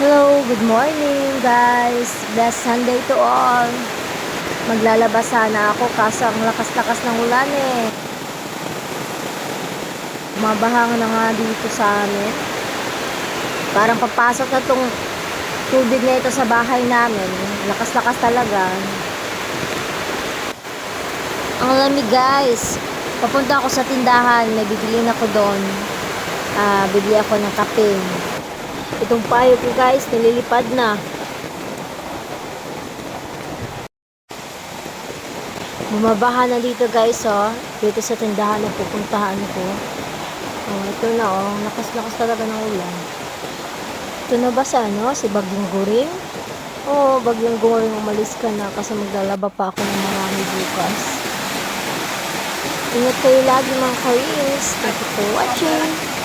Hello, good morning guys. Best Sunday to all. Maglalabas sana ako kaso ang lakas-lakas ng ulan eh. Mabahang na nga dito sa amin. Parang papasok na tong tubig na ito sa bahay namin. Lakas-lakas talaga. Ang lamig guys. Papunta ako sa tindahan. May bibilin ako doon. Ah, bibili ako ng kape. Itong payo ko guys, nililipad na. Bumabaha na dito guys oh. Dito sa tindahan na pupuntahan ko. Oh, ito na oh. Lakas-lakas talaga ng ulan. Ito na ba sa ano? Si Bagyong Guring? Oh, Bagyong Guring umalis ka na kasi maglalaba pa ako ng marami bukas. Ingat kayo lagi mga kainis. Thank you for watching.